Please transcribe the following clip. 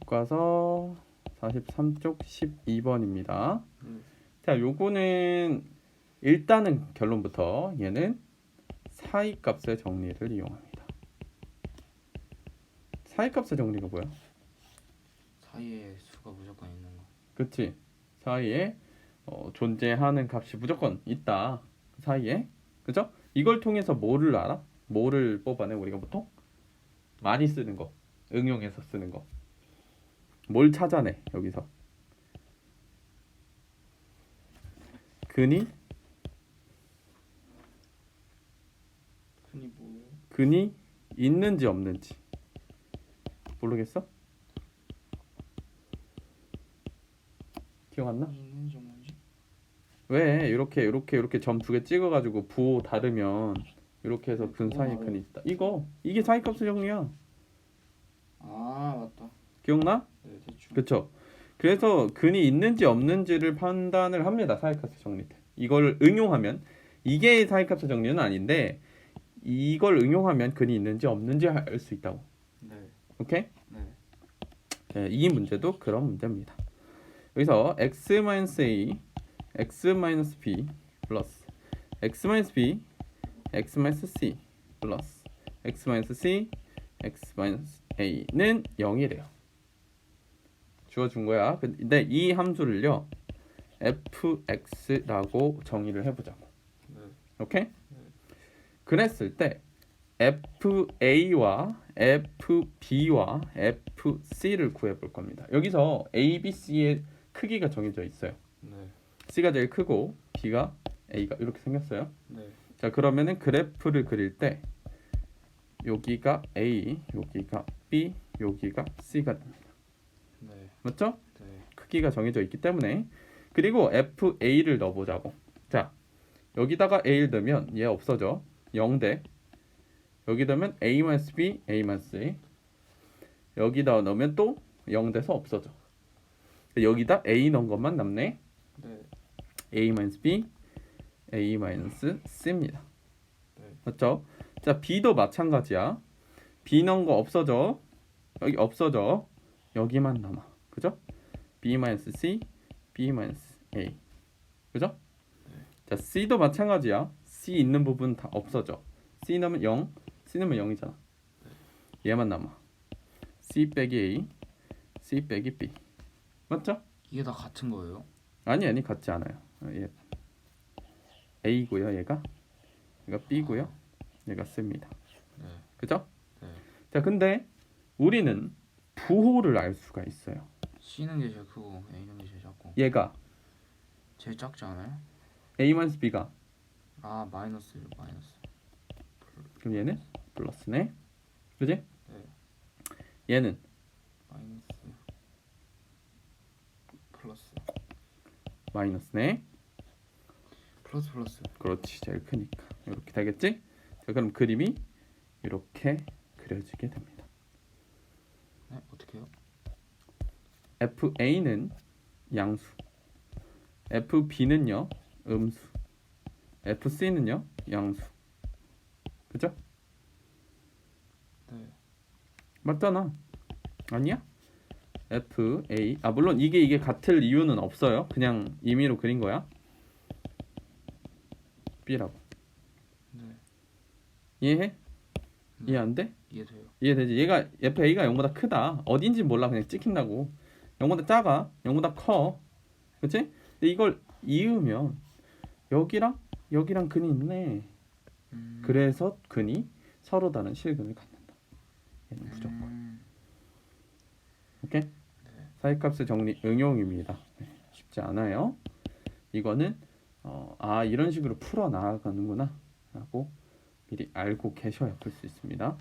교과서 43쪽 12번입니다. 음. 자, 요거는 일단은 결론부터 얘는 사이 값의 정리를 이용합니다. 사이 값의 정리가 뭐야? 사이에 수가 무조건 있는 거. 그치? 사이에 어, 존재하는 값이 무조건 있다. 그 사이에. 그죠? 이걸 통해서 뭐를 알아? 뭐를 뽑아내 우리가 보통? 많이 쓰는 거. 응용해서 쓰는 거. 뭘 찾아내 여기서? 근이 흔히 뭐 근이 있는지 없는지 모르겠어? 기억 안 나? 있는지 없는지? 왜 이렇게 이렇게 이렇게 점 두 개 찍어가지고 부호 다르면 이렇게 해서 근 사이에 어, 근이 있다. 이거 이게 사이값의 정리야. 아 맞다. 기억나? 그렇죠. 그래서 근이 있는지 없는지를 판단을 합니다. 사이값의 정리 때. 이걸 응용하면 이게 사이값의 정리는 아닌데 이걸 응용하면 근이 있는지 없는지 알 수 있다고. 네. 오케이? 네. 네, 이 문제도 그런 문제입니다. 여기서 x-a, x-b 플러스 x-b, x-c 플러스 x-c, x-a는 0이래요. 주어준 거야. 근데 이 함수를요 fx라고 정의를 해보자고. 네. 오케이? 그랬을 때 FA와 FB와 FC를 구해볼 겁니다. 여기서 A, B, C의 크기가 정해져 있어요. 네. C가 제일 크고 B가 A가 이렇게 생겼어요. 네. 자 그러면은 그래프를 그릴 때 여기가 A, 여기가 B, 여기가 C가 됩니다. 네. 맞죠? 네. 크기가 정해져 있기 때문에 그리고 FA를 넣어보자고 자 여기다가 A를 넣으면 얘 없어져 0대 여기 넣으면 A-B, A-C 여기다 넣으면 또 0돼서 없어져 여기다 A 넣은 것만 남네 네. A-B, A-C입니다 네. 맞죠? 자 B도 마찬가지야 B 넣은 거 없어져 여기 없어져 여기만 남아 그죠? B-C, B-A 그죠? 자 C도 마찬가지야 C 있는 부분 다 없어져 C 넣으면 0 C 넣으면 0이잖아 얘만 남아 C 빼기 A C 빼기 B 맞죠? 이게 다 같은 거예요? 아니 아니 같지 않아요 어, 얘 A고요 얘가 얘가 B고요 얘가 C입니다 네. 그죠? 네. 자 근데 우리는 부호를 알 수가 있어요 C는 게 제일 크고 A는 게 제일 작고. 얘가 제일 작지 않아요? A-B가 아 마이너스 마이너스. 그럼 얘는 플러스네 그지? 네. 얘는 마이너스. 플러스. 마이너스네 플러스 플러스. 그렇지 제일 크니까 이렇게 되겠지? 자 그럼 그림이 이렇게 그려지게 됩니다 네 어떻게요? FA는 양수 FB는요 음수 FC는요 양수 그죠? 네. 맞잖아 아니야? FA 아 물론 이게 이게 같을 이유는 없어요 그냥 임의로 그린 거야 B라고 네. 이해해? 이해 안 돼? 이해돼요. 이해되지? 얘가 FA가 0보다 크다. 어딘지 몰라 그냥 찍힌다고. 0보다 작아. 0보다 커. 그치? 근데 이걸 이으면 여기랑 여기랑 근이 있네. 음. 그래서 근이 서로 다른 실근을 갖는다. 얘는 무조건. 음. 오케이? 사이값의 정리 응용입니다. 네, 쉽지 않아요. 이거는 어, 아 이런 식으로 풀어 나가는구나 라고 미리 알고 계셔야 풀 수 있습니다.